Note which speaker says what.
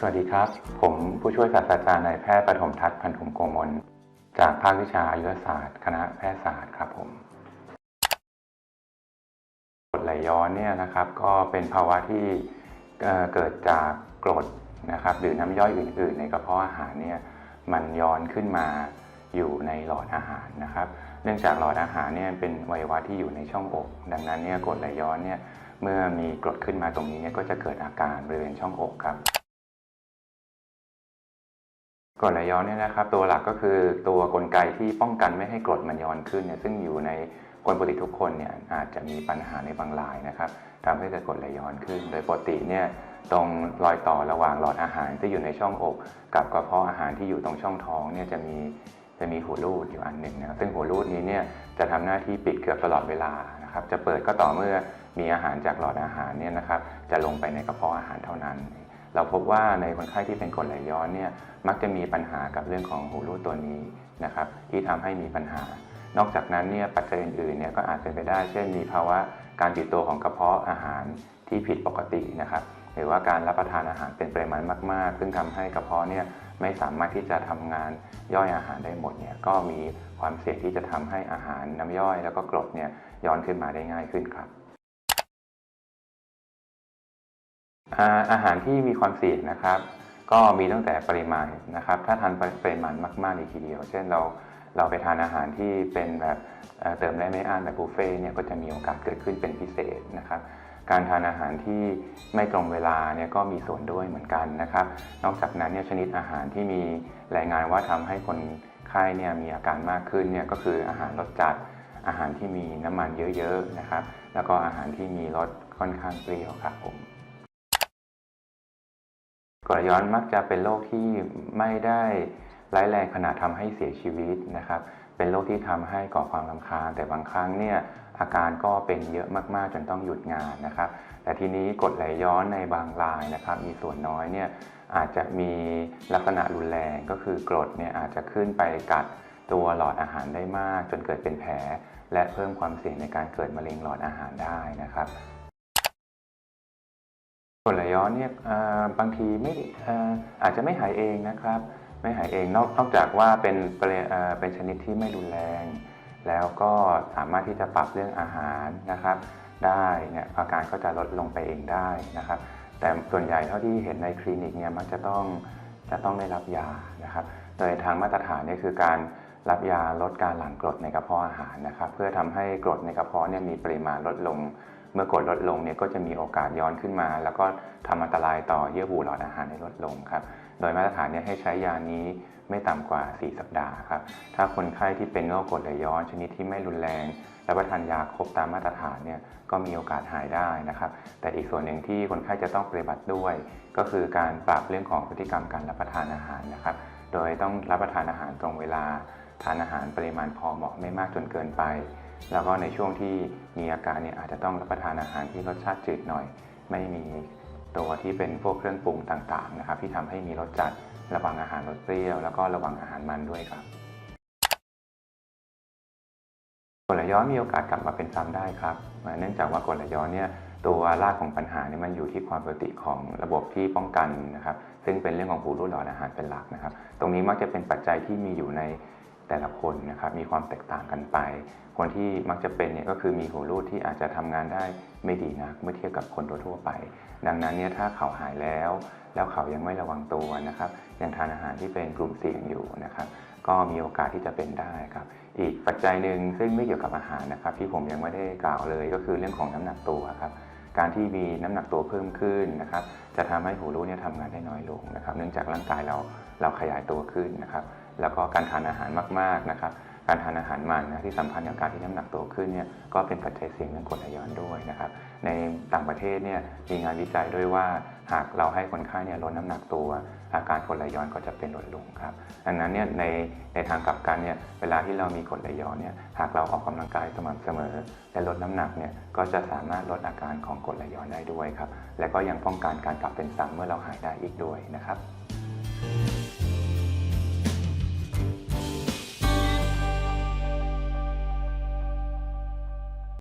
Speaker 1: สวัสดีครับ ผมผู้ช่วยศาสตราจารย์นายแพทย์ปฐมทัศน์พันธุมโกมล จากภาควิชาอายุรศาสตร์ คณะแพทยศาสตร์ครับผมกรดไหลย้อนเนี่ยนะครับก็เป็นภาวะที่เกิดจากกรดนะครับหรือน้ำย่อยอื่น ๆ ในกระเพาะอาหารเนี่ยมันย้อนขึ้นมาอยู่ในหลอดอาหารนะครับ เนื่องจากหลอดอาหารเนี่ยเป็นวัยวะที่อยู่ในช่องอก ดังนั้นเนี่ยกรดไหลย้อนเนี่ยเมื่อมีกรดขึ้นมาตรงนี้เนี่ยก็จะเกิดอาการบริเวณช่องอกครับ กรดไหลย้อนเนี่ยนะครับตัวหลักก็คือตัวกลไกที่ป้องกันไม่ให้กรดมันย้อนขึ้นเนี่ยซึ่งอยู่ในคนปกติทุกคนเนี่ยอาจจะมีปัญหาในบางรายนะครับทำให้เกิดกรดไหลย้อนขึ้น โดยปกติเนี่ยตรงรอยต่อระหว่างหลอดอาหารที่อยู่ในช่องอก กับกระเพาะอาหารที่อยู่ตรงช่องท้องเนี่ยจะมีจะมีหูรูดอยู่อันหนึ่งนะซึ่งหูรูดนี้เนี่ยจะทำหน้าที่ปิดเกือบตลอดเวลานะครับจะเปิดก็ต่อเมื่อมีอาหารจากหลอดอาหารเนี่ยนะครับจะลงไปในกระเพาะอาหารเท่านั้น เราพบว่าในคนไข้ที่เป็นกรดไหลย้อนเนี่ยมักจะมีปัญหากับเรื่องของหูรูดตัวนี้นะครับที่ทำให้มีปัญหา นอกจากนั้นเนี่ยปัจจัยอื่นๆเนี่ยก็อาจเป็นไปได้ เช่น มีภาวะการติดตัวของกระเพาะอาหารที่ผิดปกตินะครับหรือว่าการรับประทานอาหารเป็นปริมาณมาก ๆ ซึ่งทำให้กระเพาะเนี่ยไม่สามารถที่จะทำงานย่อยอาหารได้หมดเนี่ยก็มีความเสี่ยงที่จะทำให้อาหารน้ำย่อย แล้วก็กรดเนี่ยย้อนขึ้นมาได้ง่ายขึ้นครับ อาหารที่มีความเสี่ยงนะครับ ก็มีตั้งแต่ปริมาณนะครับ ถ้าทานปริมาณมากๆในทีเดียว เช่นเราเราไปทานอาหารที่เป็นแบบเติมได้ไม่อั้นแบบบุฟเฟ่เนี่ยก็จะมีโอกาสเกิดขึ้นเป็นพิเศษนะครับการทานอาหารที่ไม่ตรงเวลาเนี่ยก็มีส่วนด้วยเหมือนกันนะครับ นอกจากนั้นเนี่ยชนิดอาหารที่มีรายงานว่าทำให้คนไข้เนี่ยมีอาการมากขึ้นเนี่ยก็คืออาหารรสจัด อาหารที่มีน้ำมันเยอะๆนะครับ แล้วก็อาหารที่มีรสค่อนข้างเปรี้ยวครับผม กรดย้อนมักจะเป็นโรคที่ไม่ได้ร้ายแรงขนาดทำให้เสียชีวิตนะครับ เป็นโรคที่ทำให้ก่อความรำคาญ แต่บางครั้งเนี่ยอาการก็เป็นเยอะมากๆจนต้องหยุดงานนะครับ แต่ทีนี้กรดไหลย้อนในบางรายนะครับ มีส่วนน้อยเนี่ยอาจจะมีลักษณะรุนแรงก็คือกรดเนี่ยอาจจะขึ้นไปกัดตัวหลอดอาหารได้มาก จนเกิดเป็นแผล และเพิ่มความเสี่ยงในการเกิดมะเร็งหลอดอาหารได้นะครับ กรดไหลย้อนเนี่ยบางทีไม่อาจจะไม่หายเองนะครับ ไม่หายเองนอกนอกจากว่าเป็นเป็นชนิดที่ไม่รุนแรง แล้วก็สามารถที่จะปรับเรื่องอาหารนะครับ ได้เนี่ยอาการก็จะลดลงไปเองได้นะครับ แต่ส่วนใหญ่เท่าที่เห็นในคลินิกเนี่ยมักจะต้องจะต้องได้รับยานะครับ โดยทางมาตรฐานนี่คือการรับยาลดการหลั่งกรดในกระเพาะอาหารนะครับ เพื่อทำให้กรดในกระเพาะเนี่ยมีปริมาณลดลง มื่อกดลดลงเนี่ยก็จะมีโอกาสย้อนขึ้นมา แล้วก็ทำอันตรายต่อเยื่อบุหลอดอาหารในลดลงครับ โดยมาตรฐานเนี่ยให้ใช้ยานี้ไม่ต่ำกว่า 4 สัปดาห์ครับ ถ้าคนไข้ที่เป็นโรคกรดไหลย้อนชนิดที่ไม่รุนแรงและประทานยาครบตามมาตรฐานเนี่ยก็มีโอกาสหายได้นะครับ แต่อีกส่วนหนึ่งที่คนไข้จะต้องปฏิบัติด้วย ก็คือการปรับเรื่องของพฤติกรรมการรับประทานอาหารนะครับ โดยต้องรับประทานอาหารตรงเวลา ทานอาหารปริมาณพอเหมาะไม่มากจนเกินไป แล้วก็ในช่วงที่มีอาการเนี่ยอาจจะต้องรับประทานอาหารที่รสชาติจืดหน่อย ไม่มีตัวที่เป็นพวกเครื่องปรุงต่างๆนะครับที่ทำให้มีรสจัดระวังอาหารรสเปรี้ยว แล้วก็ระวังอาหารมันด้วยครับกรดไหลย้อนมีโอกาสกลับมาเป็นซ้ำได้ครับ เนื่องจากว่ากรดไหลย้อนเนี่ยตัวรากของปัญหาเนี่ยมันอยู่ที่ความปกติของระบบที่ป้องกันนะครับ ซึ่งเป็นเรื่องของหูรูดหลอดอาหารเป็นหลักนะครับ ตรงนี้มักจะเป็นปัจจัยที่มีอยู่ใน แต่ละคนนะครับมีความแตกต่างกันไป คนที่มักจะเป็นเนี่ยก็คือมีหูรูดที่อาจจะทำงานได้ไม่ดีนักเมื่อเทียบกับคนทั่วไป ดังนั้นเนี่ยถ้าเขาหายแล้ว แล้วเขายังไม่ระวังตัวนะครับยังทานอาหารที่เป็นกลุ่มเสี่ยงอยู่นะครับก็มีโอกาสที่จะเป็นได้ครับอีกปัจจัยหนึ่งซึ่งไม่เกี่ยวกับอาหารนะครับที่ผมยังไม่ได้กล่าวเลยก็คือเรื่องของน้ำหนักตัวครับการที่มีน้ำหนักตัวเพิ่มขึ้นนะครับจะทำให้หูรูดเนี่ยทำงานได้น้อยลงนะครับ เนื่องจากร่างกายเราเราขยายตัวขึ้นนะครับ แล้วก็การทานอาหารมากๆนะครับการทานอาหารมันนะที่สำคัญกับการที่น้ำหนักตัวขึ้นเนี่ยก็เป็นปัจจัยเสี่ยงเรื่องกรดไหลย้อนด้วยนะครับในต่างประเทศเนี่ยมีงานวิจัยด้วยว่าหากเราให้คนไข้เนี่ยลดน้ำหนักตัว อาการกรดไหลย้อนก็จะเป็นลดลงครับดังนั้นเนี่ยในในทางกลับกันเนี่ยเวลาที่เรามีกรดไหลย้อนเนี่ยหากเราออกกำลังกายสม่ำเสมอ และลดน้ำหนักเนี่ยก็จะสามารถลดอาการของกรดไหลย้อนได้ด้วยครับและก็ยังป้องกันการกลับเป็นซ้ำเมื่อเราหายได้อีกด้วยนะครับ